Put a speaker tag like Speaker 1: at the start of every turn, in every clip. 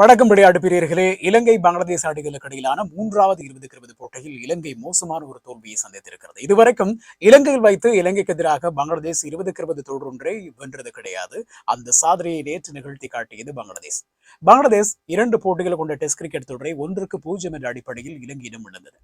Speaker 1: வணக்கம் விளையாட்டு பிரியர்களே இலங்கை பங்களாதேஷ் அணிகளுக்கு இடையிலான மூன்றாவது இருபதுக்கு இருபது போட்டியில் இலங்கை மோசமான ஒரு தோல்வியை சந்தித்திருக்கிறது. இதுவரைக்கும் இலங்கையில் வைத்து இலங்கைக்கு எதிராக பங்களாதேஷ் இருபதுக்கு இருபது தொடரொன்றே வென்றது கிடையாது. அந்த சாதனையை நேற்று நிகழ்த்தி காட்டியது பங்களாதேஷ். பங்களாதேஷ் இரண்டு போட்டிகள் கொண்ட டெஸ்ட் கிரிக்கெட் தொடரை ஒன்றுக்கு பூஜ்ஜியம் என்ற அடிப்படையில் இலங்கையிடம் இழந்தது.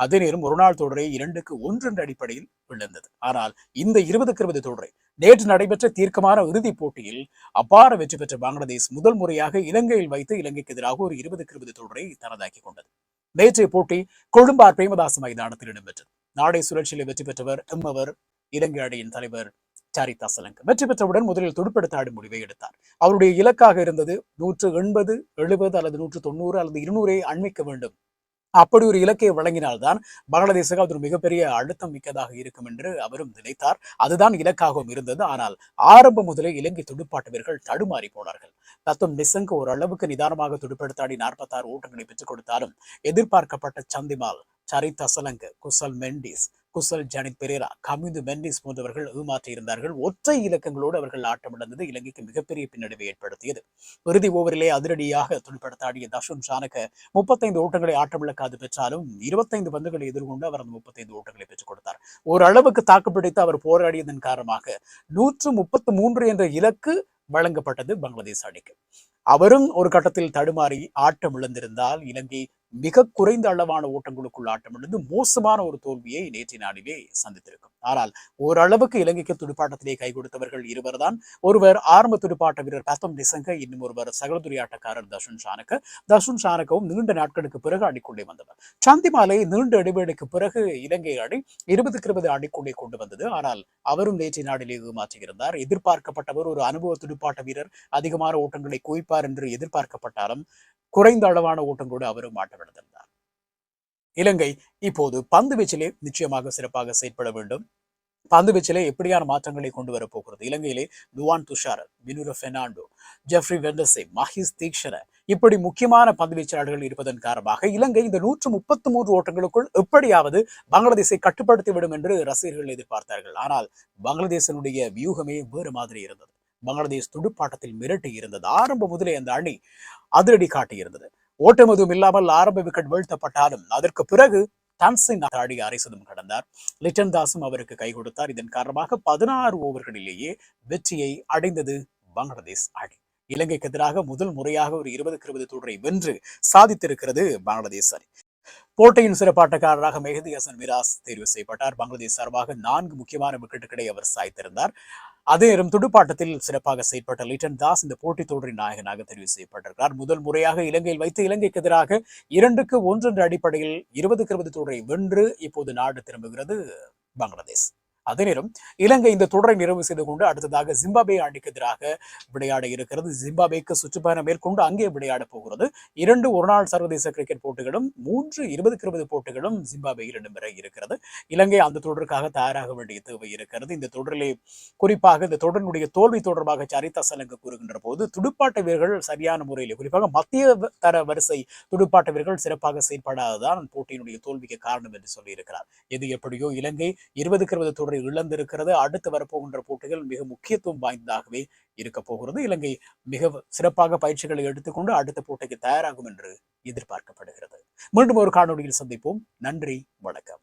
Speaker 1: அதே நேரம் ஒரு நாள் தொடரை இரண்டுக்கு ஒன்று என்ற அடிப்படையில் விழுந்தது. ஆனால் இந்த இருபதுக்கு இருபது தொடரை நேற்று நடைபெற்ற தீர்க்கமான இறுதிப் போட்டியில் அபார வெற்றி பெற்ற பங்களாதேஷ் முதல் முறையாக இலங்கையில் வைத்து இலங்கைக்கு எதிராக ஒரு இருபதுக்கு இருபது தொடரை தனதாக்கி கொண்டது. நேற்றைய போட்டி கொழும்பார் பிரேமதாச மைதானத்தில் இடம்பெற்றது. நாடை சுழற்சியில் வெற்றி பெற்றவர் எம்மவர் இலங்கை அணியின் தலைவர் சாரிதா சலங்க. வெற்றி பெற்றவுடன் முதலில் துடுப்பெடுத்த ஆடும் முடிவை எடுத்தார். அவருடைய இலக்காக இருந்தது நூற்று எண்பது எழுபது அல்லது நூற்று தொண்ணூறு அல்லது இருநூறை அண்மிக்க வேண்டும் அப்படி ஒரு இலக்கை வழங்கினால்தான் பங்களாதேசுக்கு அது ஒரு மிகப்பெரிய அழுத்தம் மிக்கதாக இருக்கும் என்று அவரும் நினைத்தார். அதுதான் இலக்காகவும் இருந்தது. ஆனால் ஆரம்பம் முதலே இலங்கை துடுப்பாட்ட வீரர்கள் தடுமாறி போனார்கள். தத்துவம் நிசங்கு ஓரளவுக்கு நிதானமாக துடுப்படுத்தாடி நாற்பத்தாறு ஓட்டங்களை பெற்றுக் கொடுத்தாலும் எதிர்பார்க்கப்பட்ட சந்திமால் சரித் அசலங்கு குசல் மெண்டிஸ் குசல் ஜானித் பெரேரா கமிந்து மெண்டிஸ் போன்றவர்கள் ஏமாற்றியிருந்தார்கள் ஒற்றை இலக்கங்களோடு அவர்கள் ஆட்டமிழந்தது இலங்கைக்கு மிகப்பெரிய பின்னடைவை ஏற்படுத்தியது. இறுதி ஓவரிலே அதிரடியாக துடுப்படுத்தாடிய தஷுன் ஷானக முப்பத்தைந்து ஓட்டங்களை ஆட்டமிழக்காது பெற்றாலும் இருபத்தைந்து பந்துகளை எதிர்கொண்டு அவர் அந்த முப்பத்தைந்து ஓட்டங்களை பெற்றுக் கொடுத்தார். ஓரளவுக்கு தாக்குப்பிடித்து அவர் போராடியதன் காரணமாக நூற்று முப்பத்து மூன்று என்ற இலக்கு வழங்கப்பட்டது பங்களாதேஷ் அணிக்கு. அவரும் ஒரு கட்டத்தில் தடுமாறி ஆட்டம் இழந்திருந்தால் இலங்கை மிக குறைந்த அளவான ஓட்டங்களுக்குள் ஆட்டமிழந்து மோசமான ஒரு தோல்வியை நேற்றைய நாளிலே சந்தித்திருக்கும். ஆனால் ஓரளவுக்கு இலங்கைக்கு துடுப்பாட்டத்திலே கை கொடுத்தவர்கள் இருவர் தான் ஒருவர் ஆரம்ப துடுப்பாட்ட வீரர் பத்தம் நிசங்க இன்னும் ஒருவர் சகலதுரி ஆட்டக்காரர் தர்ஷன் ஷானக்க தர்ஷன் ஷானக்கவும் நீண்ட நாட்களுக்கு பிறகு அடிக்கொண்டே வந்தவர். சந்திமாலை நீண்ட இடைவெளிக்கு பிறகு இலங்கை அணி இருபதுக்கு இருபது அடிக்கொண்டே கொண்டு வந்தது. ஆனால் அவரும் நேற்றைய நாளிலே ஏமாற்றியிருந்தார். எதிர்பார்க்கப்பட்டவர் ஒரு அனுபவ துடுப்பாட்ட வீரர் அதிகமான ஓட்டங்களை குவிப்பார் என்று எதிர்பார்க்கப்பட்டாலும் குறைந்த அளவான ஓட்டங்களோடு அவரும் ஆட்டமிழந்திருந்தார் இலங்கை இப்போது பந்து வீச்சிலே நிச்சயமாக சிறப்பாக செயற்பட வேண்டும். பந்து வீச்சிலே எப்படியான மாற்றங்களை கொண்டு வரப்போகிறது இலங்கையிலே துவான் துஷார் வினுர பெர்னாண்டோ ஜெஃப்ரி வெண்டசே மஹிஸ் தீக்ஷர இப்படி முக்கியமான பந்து வீச்சாளர்கள் இருப்பதன் காரணமாக இலங்கை இந்த நூற்று முப்பத்தி மூன்று ஓட்டங்களுக்குள் எப்படியாவது பங்களாதேஷை கட்டுப்படுத்தி விடும் என்று ரசிகர்கள் எதிர்பார்த்தார்கள். ஆனால் பங்களாதேசனுடைய வியூகமே வேறு மாதிரி இருந்தது. பங்களாதேஷ் துடுப்பாட்டத்தில் மிரட்டி இருந்தது. ஆரம்ப முதலே அந்த அணி அதிரடி காட்டியிருந்தது. ஓட்டம் எதுவும் இல்லாமல் ஆரம்ப விக்கெட் வீழ்த்தப்பட்டாலும் அதற்கு பிறகு டான்சிங் ஆடி அரைசதும் கடந்தார். லிட்டன் தாஸும் அவருக்கு கை கொடுத்தார். இதன் காரணமாக பதினாறு ஓவர்களிலேயே வெற்றியை அடைந்தது பங்களாதேஷ் அணி. இலங்கைக்கு எதிராக முதல் முறையாக ஒரு இருபதுக்கு இருபது தொடரை வென்று சாதித்திருக்கிறது பங்களாதேஷ் அணி. போட்டியின் சிறப்பாட்டக்காரராக மெஹதி ஹசன் மிராஸ் தேர்வு செய்யப்பட்டார். பங்களாதேஷ் சார்பாக நான்கு முக்கியமான விக்கெட்டுகளை அவர் சாய்த்திருந்தார். அதே நேரம் துடுப்பாட்டத்தில் சிறப்பாக செயல்பட்ட லிட்டன் தாஸ் இந்த போட்டித் தொடரின் நாயகனாக தெரிவு செய்யப்பட்டிருக்கிறார். முதல் முறையாக இலங்கையில் வைத்து இலங்கைக்கு எதிராக இரண்டுக்கு ஒன்று என்ற அடிப்படையில் இருபதுக்கு இருபது தொடரை வென்று இப்போது நாடு திரும்புகிறது பங்களாதேஷ். அதே நேரம் இலங்கை இந்த தொடரை நிறைவு செய்து கொண்டு அடுத்ததாக ஜிம்பாபே அணிக்கு எதிராக விளையாட இருக்கிறது. ஜிம்பாபேக்கு சுற்றுப்பயணம் மேற்கொண்டு அங்கே விளையாட போகிறது. இரண்டு ஒருநாள் சர்வதேச கிரிக்கெட் போட்டிகளும் மூன்று இருபதுக்கு இருபது போட்டிகளும் ஜிம்பாபேயில் இடம்பெற இருக்கிறது. இலங்கை அந்த தொடருக்காக தயாராக வேண்டிய தேவை இருக்கிறது. இந்த தொடரிலே குறிப்பாக இந்த தொடரினுடைய தோல்வி தொடர்பாக சரிதா சலங்க கூறுகின்ற போது துடுப்பாட்ட வீரர்கள் சரியான முறையில் குறிப்பாக மத்திய தர வரிசை துடுப்பாட்ட வீரர்கள் சிறப்பாக செயல்படாததான் போட்டியினுடைய தோல்விக்கு காரணம் என்று சொல்லியிருக்கிறார். எது எப்படியோ இலங்கை இருபதுக்கு இருபது தொடர் இழந்திருக்கிறது. அடுத்து வரப்போகின்ற போட்டிகள் மிக முக்கியத்துவம் வாய்ந்ததாகவே இருக்க போகிறது. இலங்கை மிக சிறப்பாக பயிற்சிகளை எடுத்துக்கொண்டு அடுத்த போட்டிக்கு தயாராகும் என்று எதிர்பார்க்கப்படுகிறது. மீண்டும் ஒரு காணொலியில் சந்திப்போம். நன்றி வணக்கம்.